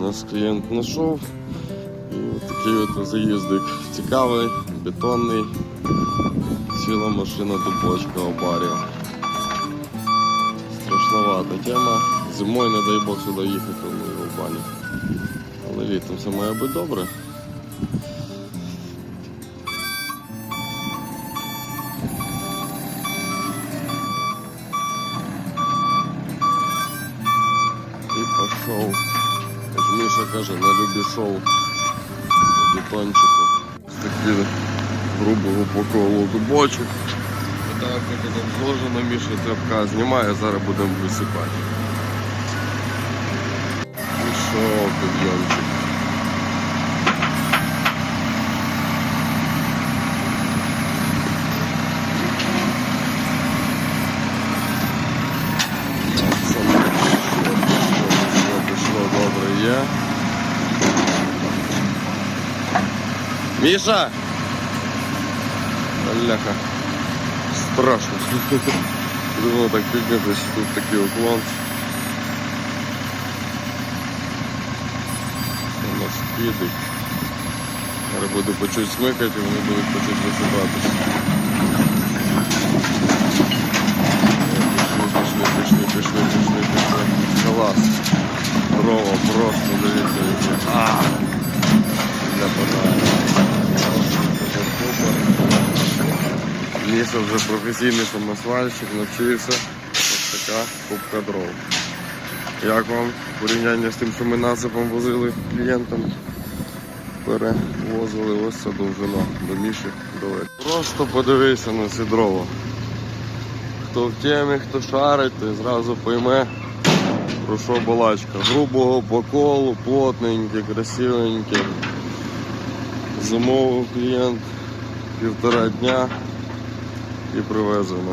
нас клієнт знайшов. І от такий от заїздик цікавий, бетонний. Ціла машина до бочка обарів. Страшновата тема. Зимою, не дай Бог, сюди їхати, ну в бані. Але літом все має бути добре. І пішов. Міша каже, на любі шоу бетончику. Такі грубого поколу дубочок. Так як там зложено, Міша тряпка знімає, зараз будемо висипати. добре є. Міша! Бляха. Страшно. Думаю, так піднятися, тут такий уклон. Це у нас підуть. Зараз буду по чуть смикати, і вони будуть по чуть висипатися. Дрова просто, дивіться. А! Для пожару. Міша вже професійний самосвальщик, навчився. Ось така кубка дров. Як вам порівняння з тим, що ми насипом возили клієнтам? Перевозили ось ця довжина до Міші далеко. Просто подивися на ці дрова. Хто в темі, хто шарить, той зразу пойме, про що балачка. Грубого по колу, плотненьке, красивеньке. Замовив клієнт півтора дня і привезено.